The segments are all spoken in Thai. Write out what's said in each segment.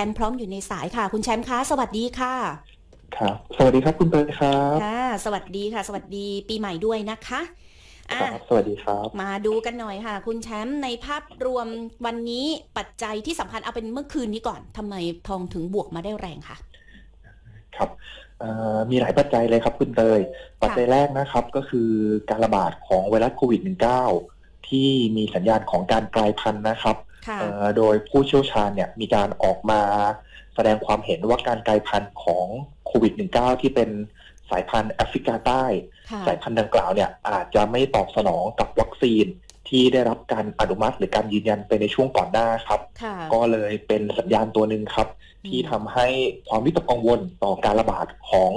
แชมป์พร้อมอยู่ในสายค่ะ คุณแชมป์คะสวัสดีค่ะ ครับ สวัสดีครับคุณเตยครับค่ะสวัสดีค่ะ สวัสดีปีใหม่ด้วยนะคะอะครับสวัสดีครับ มาดูกันหน่อยค่ะ คุณแชมป์ในภาพรวมวันนี้ปัจจัยที่สำคัญเอาเป็นเมื่อคืนนี้ก่อนทำไมทองถึงบวกมาได้แรงค่ะ ครับเอ่อมีหลายปัจจัยเลยครับคุณเตย ปัจจัยแรกนะครับก็คือการระบาดของไวรัสโควิด -19 ที่มีสัญญาณของการกลายพันธุ์นะครับค่ะเอ่อ โดยผู้เชี่ยวชาญเนี่ยมีการออกมาแสดงความเห็นว่าการกลายพันธุ์ของโควิด -19 ที่เป็นสายพันธุ์แอฟริกาใต้ค่ะสายพันธุ์ดังกล่าวเนี่ยอาจจะไม่ตอบสนองกับวัคซีนที่ได้รับการอนุมัติหรือการยืนยันไปในช่วงก่อนหน้าครับค่ะก็เลยเป็นสัญญาณตัวหนึ่งครับ ที่ทำให้ความวิตกกังวลต่อการระบาดของ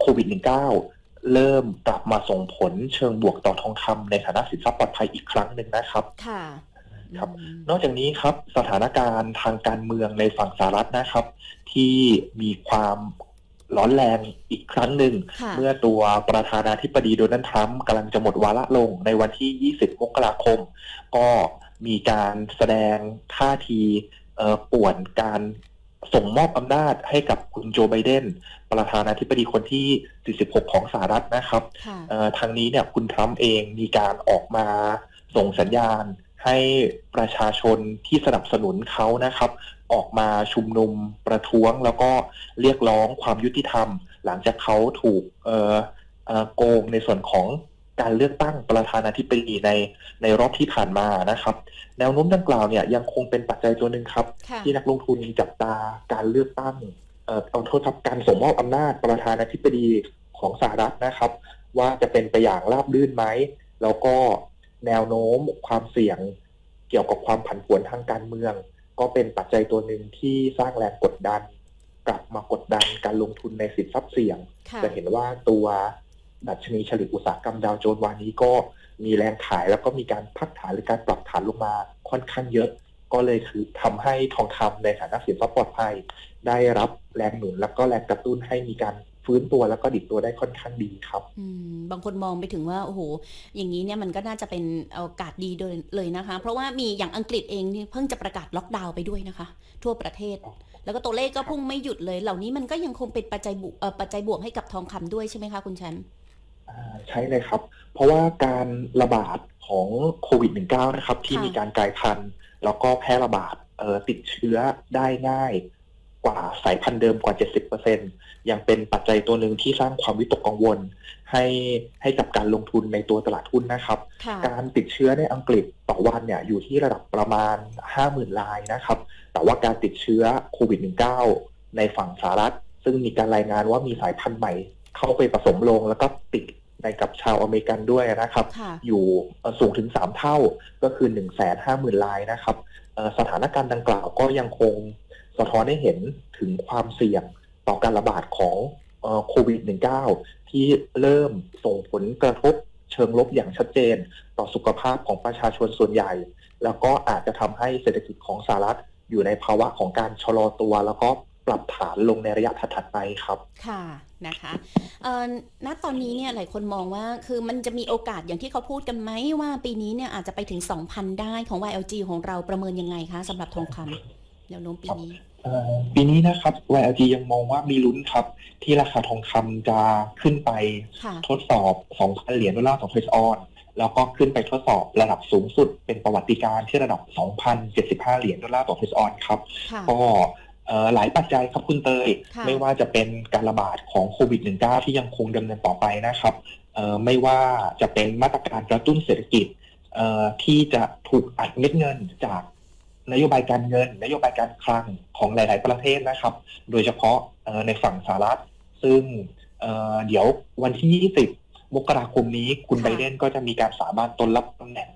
โควิด -19 เริ่มกลับมาส่งผลเชิงบวกต่อทองคำในฐานะสินทรัพย์ปลอดภัยอีกครั้งหนึ่งนะครับ ค่ะ ครับอืมนอกจากนี้ครับสถานการณ์ทางการเมืองในฝั่งสหรัฐนะครับ ที่มีความร้อนแรงอีกครั้งหนึ่งค่ะเมื่อตัวประธานาธิบดีโดนัลด์ทรัมป์กำลังจะหมดวาระลงในวันที่ 20 มกราคม ก็มีการแสดงท่าทีเอ่อป่วนการส่งมอบอำนาจให้กับคุณโจไบเดนประธานาธิบดีคนที่ 46 ของสหรัฐนะครับค่ะเอ่อทางนี้เนี่ยคุณทรัมป์เองมีการออกมาส่งสัญญาณ ให้ประชาชนที่สนับสนุนเขานะครับ ออกมาชุมนุมประท้วง แล้วก็เรียกร้องความยุติธรรม หลังจากเขาถูกเอ่อเอ่อโกงในส่วนของการเลือกตั้งประธานาธิบดีในในรอบที่ผ่านมานะครับ แนวโน้มดังกล่าวเนี่ยยังคงเป็นปัจจัยตัวหนึ่งครับค่ะที่นักลงทุนจับตาการเลือกตั้งเอ่อเอาโทษครับการส่งมอบอำนาจประธานาธิบดีของสหรัฐนะครับ ว่าจะเป็นไปอย่างราบรื่นไหม แล้วก็ แนวโน้มความเสี่ยงเกี่ยวกับความผันผวนทางการเมือง ก็เป็นปัจจัยตัวหนึ่งที่สร้างแรงกดดัน กลับมากดดันการลงทุนในสินทรัพย์เสี่ยงค่ะจะเห็นว่าตัวดัชนีเฉลี่ยอุตสาหกรรมดาวโจนส์วันนี้ก็มีแรงขายแล้วก็มีการพักฐานหรือการปรับฐานลงมาค่อนข้างเยอะ ก็เลยคือทำให้ทองคำในฐานะสินทรัพย์ปลอดภัย ได้รับแรงหนุนแล้วก็แรงกระตุ้นให้มีการ ฟื้นตัวแล้วก็ดิดตัวได้ค่อนข้างดีครับอืมบางคนมองไปถึงว่าโอ้โหอย่างนี้เนี่ยมันก็น่าจะเป็นโอกาสดีโดยเลยนะคะ เพราะว่ามีอย่างอังกฤษเองนี่เพิ่งจะประกาศล็อกดาวน์ไปด้วยนะคะ ทั่วประเทศ แล้วก็ตัวเลขก็พุ่งไม่หยุดเลย เหล่านี้มันก็ยังคงเป็นปัจจัยบวกเอ่อปัจจัยบวกให้กับทองคำด้วยใช่ไหมคะคุณแชมป์อ่าใช่เลยครับ เพราะว่าการระบาดของโควิด -19 นะครับ ที่ค่ะมีการกลายพันธุ์แล้วก็แพร่ระบาดเอ่อติดเชื้อได้ง่าย กว่าสายพันธุ์เดิมกว่า 70%ยังเป็นปัจจัยตัวหนึ่งที่สร้างความวิตกกังวล ให้ให้กับการลงทุนในตัวตลาดหุ้นนะครับค่ะการติดเชื้อในอังกฤษต่อวันเนี่ยอยู่ที่ระดับประมาณ 50,000รายนะครับ แต่ว่าการติดเชื้อโควิด -19 ในฝั่งสหรัฐ ซึ่งมีการรายงานว่ามีสายพันธุ์ใหม่ เข้าไปผสมลงแล้วก็ติดในกับชาวอเมริกันด้วยนะครับค่ะอยู่เอ่อสูงถึง 3 เท่าก็คือ 1 5 0 0 0 0รายนะครับเอ่อสถานการณ์ดังกล่าวก็ยังคง สะท้อนให้เห็นถึงความเสี่ยงต่อการระบาดของโควิด -19 ที่เริ่มส่งผลกระทบเชิงลบอย่างชัดเจน ต่อสุขภาพของประชาชนส่วนใหญ่ แล้วก็อาจจะทำให้เศรษฐกิจของสหรัฐอยู่ในภาวะของการชะลอตัว แล้วก็ปรับฐานลงในระยะถัดไปครับ ค่ะนะคะณตอนนี้เนี่ยหลายคนมองว่าคือมันจะมีโอกาสอย่างที่เขาพูดกันไหมว่าปีนี้เนี่ยอาจจะไปถึง 2,000 ได้ของ YLG ของเราประเมินยังไงคะสำหรับทองคำแนวโน้มปีนี้ ปีนี้นะครับ YLG ยังมองว่ามีลุ้นครับ ที่ราคาทองคำจะขึ้นไปค่ะทดสอบ 2,000 เหรียญดอลลาร์ต่อเทรซออน แล้วก็ขึ้นไปทดสอบระดับสูงสุด เป็นประวัติการณ์ที่ระดับ 2,075 เหรียญดอลลาร์ต่อเทรซออนครับค่ะก็เอ่อหลายปัจจัยครับคุณเตยค่ะไม่ว่าจะเป็นการระบาดของโควิด -19 ที่ยังคงดำเนินต่อไปนะครับเอ่อไม่ว่าจะเป็นมาตรการกระตุ้นเศรษฐกิจเอ่อที่จะถูกอัดเม็ดเงินจาก นโยบายการเงิน นโยบายการคลังของหลาย ๆ ประเทศนะครับ โดยเฉพาะเอ่อในฝั่งสหรัฐ ซึ่งเอ่อเดี๋ยววันที่ 20 มกราคมนี้คุณค่ะไบเดนก็จะมีการสาบานตนรับตำแหน่ง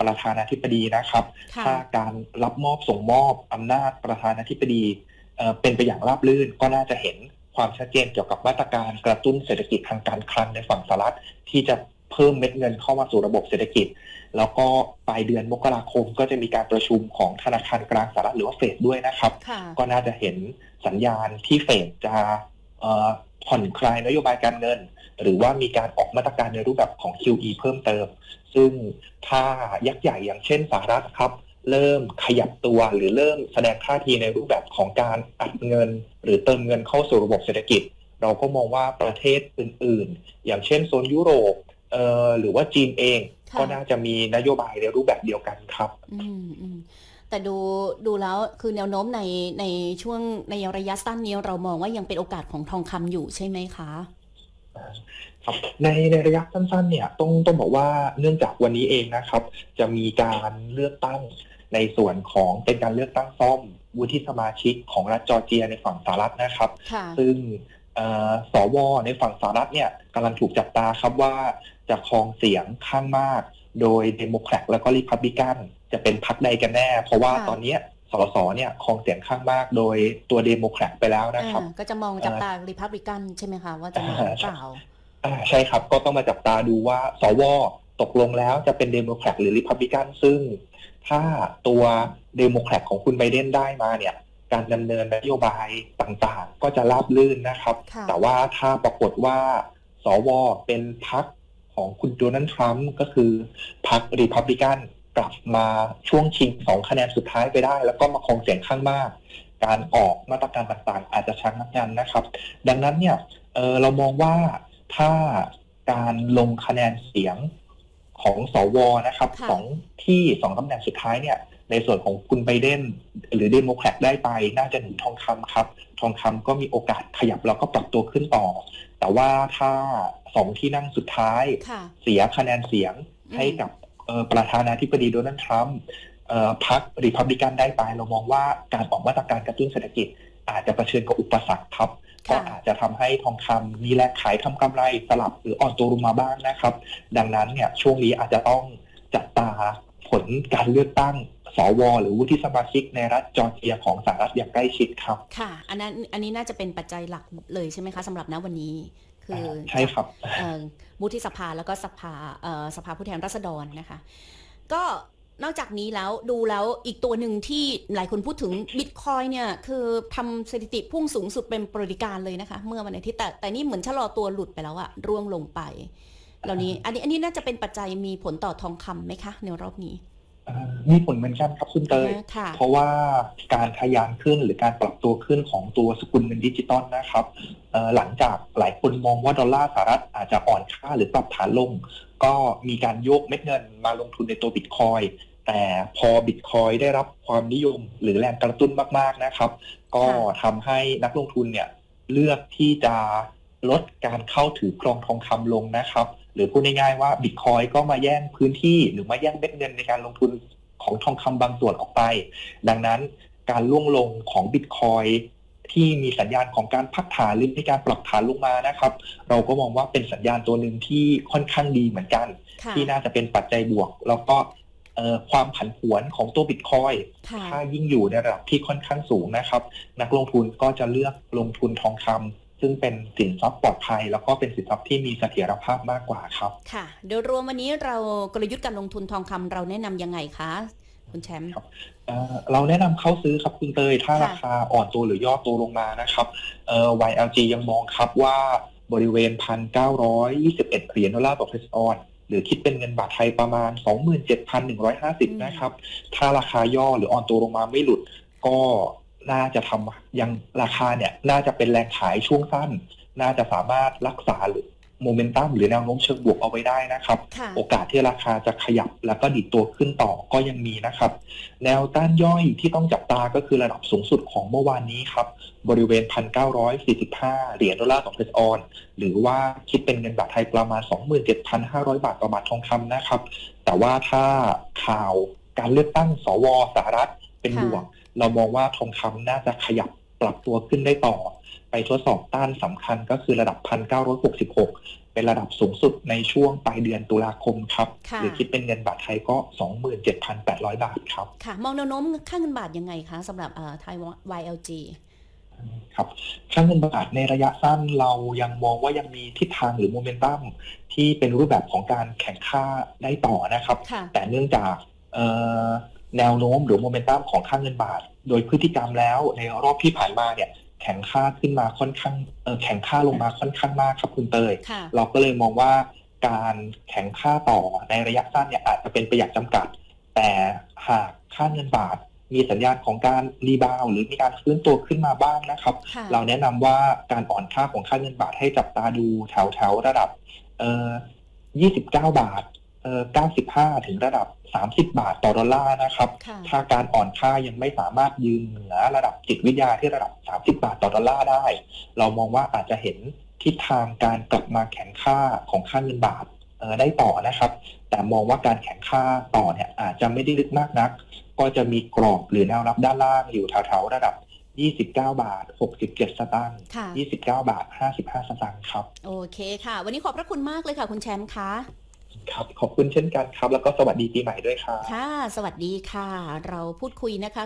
ประธานาธิบดีนะครับค่ะถ้าการรับมอบส่งมอบอำนาจประธานาธิบดีเอ่อเป็นไปอย่างราบรื่นก็น่าจะเห็นความชัดเจนเกี่ยวกับมาตรการกระตุ้นเศรษฐกิจทางการคลังในฝั่งสหรัฐที่จะ เพิ่มเม็ดเงินเข้ามาสู่ระบบเศรษฐกิจ แล้วก็ปลายเดือนมกราคมก็จะมีการประชุมของธนาคารกลางสหรัฐหรือว่าเฟดด้วยนะครับค่ะก็น่าจะเห็นสัญญาณที่เฟดจะเอ่อผ่อนคลายนโยบายการเงิน หรือว่ามีการออกมาตรการในรูปแบบของ QE เพิ่มเติม ซึ่งถ้ายักษ์ใหญ่อย่างเช่นสหรัฐครับ เริ่มขยับตัวหรือเริ่มแสดงท่าทีในรูปแบบของการอัดเงิน หรือเติมเงินเข้าสู่ระบบเศรษฐกิจ เราก็มองว่าประเทศอื่น ๆ อย่างเช่นโซนยุโรป เอ่อหรือว่าจีนเอง ค่ะ ก็น่าจะมีนโยบายในรูปแบบเดียวกันครับ อืมอืมแต่ดูดูแล้วคือแนวโน้มในในช่วงในระยะสั้นนี้เรามองว่ายังเป็นโอกาสของทองคำอยู่ใช่ไหมคะ ครับในในระยะสั้นๆเนี่ยต้องต้องบอกว่าเนื่องจากวันนี้เองนะครับ จะมีการเลือกตั้งในส่วนของเป็นการเลือกตั้งซ่อมวุฒิสมาชิกของรัฐจอร์เจียในฝั่งสหรัฐนะครับ ค่ะ ซึ่งเอ่อสวในฝั่งสหรัฐเนี่ยกำลังถูกจับตาครับว่า จะครองเสียงข้างมาก โดยเดโมแครตแล้วก็ริพับลิกันจะเป็นพรรคใดกันแน่ เพราะว่าค่ะตอนเนี้ยสสเนี่ยครองเสียงข้างมากโดยตัวเดโมแครตไปแล้วนะครับอ่าก็จะมองจับตาริพับลิกันใช่ไหมคะ ว่าจะมาหรือเปล่าอ่าใช่ครับก็ต้องมาจับตาดูว่าสวตกลงแล้วจะเป็นเดโมแครตหรือริพับลิกันซึ่ง ถ้าตัวเดโมแครตของคุณไบเดนได้มาเนี่ย การดำเนินนโยบายต่างๆ ก็จะราบลื่นนะครับค่ะแต่ว่าถ้าปรากฏว่า สวเป็นพรรค ของคุณโดนัลด์ทรัมป์ก็คือพรรคริพับลิกันกลับมาช่วงชิงสองคะแนนสุดท้ายไปได้ แล้วก็มาครองเสียงข้างมาก การออกมาตรการต่างๆ อาจจะชักนักงันนะครับ ดังนั้นเนี่ยเอ่อเรามองว่าถ้าการลงคะแนนเสียงของสวนะครับค่ะสองที่สองตำแหน่งสุดท้ายเนี่ย ในส่วนของคุณไบเดนหรือเดโมแครตได้ไป น่าจะหนุนทองคำครับ ทองคำก็มีโอกาสขยับแล้วก็ปรับตัวขึ้นต่อ แต่ว่าถ้า สองที่นั่งสุดท้ายค่ะเสียคะแนนเสียงอืมให้กับเอ่อประธานาธิบดีโดนัลด์ทรัมป์เอ่อพรรคริพับลิกันได้ไป เรามองว่าการออกมาตรการกระตุ้นเศรษฐกิจ อาจจะเผชิญกับอุปสรรคครับก็ค่ะอาจจะทำให้ทองคำมีแรงขายทำกำไรสลับหรืออ่อนตัวลงมาบ้างนะครับ ดังนั้นเนี่ยช่วงนี้อาจจะต้องจับตาผลการเลือกตั้งสวหรือวุฒิสมาชิกในรัฐจอร์เจียของสหรัฐอย่างใกล้ชิดครับ ค่ะ อันนั้นอันนี้น่าจะเป็นปัจจัยหลักเลยใช่ไหมคะสำหรับณวันนี้ คือใช่ครับเอ่อวุฒิสภาแล้วก็สภาเอ่อสภาผู้แทนราษฎรนะคะ ก็นอกจากนี้แล้วดูแล้วอีกตัวหนึ่งที่หลายคนพูดถึงบิตคอยเนี่ย คือทำสถิติพุ่งสูงสุดเป็นประวัติการณ์เลยนะคะ เมื่อวันอาทิตย์แต่แต่นี่เหมือนชะลอตัวหลุดไปแล้วอะร่วงลงไป เหล่านี้ อันนี้อันนี้น่าจะเป็นปัจจัยมีผลต่อทองคำไหมคะ ในรอบนี้เอ่อ มีผลเหมือนกันครับคุณเตยค่ะเพราะว่าการทะยานขึ้นหรือการปรับตัวขึ้นของตัวสกุลเงินดิจิตอลนะครับเอ่อหลังจากหลายคนมองว่าดอลลาร์สหรัฐอาจจะอ่อนค่าหรือปรับฐานลง ก็มีการโยกเม็ดเงินมาลงทุนในตัวบิตคอยแต่พอบิตคอยได้รับความนิยมหรือแรงกระตุ้นมากๆนะครับ ก็ทำให้นักลงทุนเนี่ยเลือกที่จะลดการเข้าถือกรองทองคำลงนะครับ หรือพูดง่ายๆว่าบิตคอยก็มาแย่งพื้นที่หรือมาแย่งเม็ดเงินในการลงทุนของทองคำบางส่วนออกไป ดังนั้นการล่วงลงของบิตคอยที่มีสัญญาณของการพักฐานหรือมีการปรับฐานลงมานะครับ เราก็มองว่าเป็นสัญญาณตัวหนึ่งที่ค่อนข้างดีเหมือนกันค่ะที่น่าจะเป็นปัจจัยบวก แล้วก็เอ่อความผันผวนของตัวบิตคอยค่ะถ้ายิ่งอยู่ในระดับที่ค่อนข้างสูงนะครับ นักลงทุนก็จะเลือกลงทุนทองคำ ซึ่งเป็นสินทรัพย์ปลอดภัย แล้วก็เป็นสินทรัพย์ที่มีเสถียรภาพมากกว่าครับ ค่ะ โดยรวมวันนี้เรากลยุทธ์การลงทุนทองคำเราแนะนำยังไงคะคุณแชมป์เอ่อเราแนะนำเข้าซื้อครับคุณเตย ถ้าค่ะราคาอ่อนตัวหรือย่อตัวลงมานะครับเอ่อ YLG ยังมองครับว่าบริเวณ 1,921 เหรียญดอลลาร์ต่อเพสออนหรือคิดเป็นเงินบาทไทยประมาณ 27,150 นะครับ ถ้าราคาย่อหรืออ่อนตัวลงมาไม่หลุดก็ น่าจะทำยังราคาเนี่ยน่าจะเป็นแรงขายช่วงสั้น น่าจะสามารถรักษาหรือโมเมนตัมหรือแนวโน้มเชิงบวกเอาไว้ได้นะครับค่ะโอกาสที่ราคาจะขยับแล้วก็ดิดตัวขึ้นต่อก็ยังมีนะครับ แนวต้านย่อยที่ต้องจับตาก็คือระดับสูงสุดของเมื่อวานนี้ครับ บริเวณ 1,945 เหรียญดอลลาร์ต่อเพสออน หรือว่าคิดเป็นเงินบาทไทยประมาณ 27,500 บาทต่อบาททองคำนะครับ แต่ว่าถ้าข่าวการเลือกตั้งสวสหรัฐเป็นบวก เรามองว่าทองคำน่าจะขยับปรับตัวขึ้นได้ต่อ ไปทดสอบต้านสำคัญก็คือระดับ 1,966 เป็นระดับสูงสุดในช่วงปลายเดือนตุลาคมครับค่ะหรือคิดเป็นเงินบาทไทยก็ 27,800 บาทครับ ค่ะ มองแนวโน้มค่าเงินบาทยังไงคะสำหรับเอ่อไทย YLG ครับค่าเงินบาทในระยะสั้นเรายังมองว่ายังมีทิศทางหรือโมเมนตัมที่เป็นรูปแบบของการแข่งค่าได้ต่อนะครับค่ะแต่เนื่องจากเอ่อ แนวโน้มหรือโมเมนตัมของค่าเงินบาท โดยพฤติกรรมแล้วในรอบที่ผ่านมาเนี่ยแข็งค่าขึ้นมาค่อนข้างเอ่อแข็งค่าลงมาค่อนข้างมากครับคุณเตยค่ะเราก็เลยมองว่าการแข่งค่าต่อในระยะสั้นเนี่ยอาจจะเป็นไปอย่างจำกัด แต่หากค่าเงินบาทมีสัญญาณของการรีบาวด์หรือมีการฟื้นตัวขึ้นมาบ้างนะครับค่ะเราแนะนำว่าการอ่อนค่าของค่าเงินบาทให้จับตาดูแถวแถวๆระดับเอ่อ29 บาทเอ่อ 95 ถึงระดับ 30 บาทต่อดอลลาร์นะครับค่ะถ้าการอ่อนค่ายังไม่สามารถยืนเหนือระดับจิตวิทยาที่ระดับ 30 บาทต่อดอลลาร์ได้ เรามองว่าอาจจะเห็นทิศทางการกลับมาแข็งค่าของค่าเงินบาทเอ่อได้ต่อนะครับ แต่มองว่าการแข็งค่าต่อเนี่ยอาจจะไม่ได้ลึกมากนัก ก็จะมีกรอบหรือแนวรับด้านล่างอยู่แถวๆระดับ 29 บาท 67 สตางค์ค่ะ29 บาท 55 สตางค์ครับ โอเคค่ะ วันนี้ขอบพระคุณมากเลยค่ะ คุณแชมป์คะ ครับ ขอบคุณเช่นกันครับ แล้วก็สวัสดีปีใหม่ด้วยครับ ค่ะ สวัสดีค่ะ เราพูดคุยนะคะ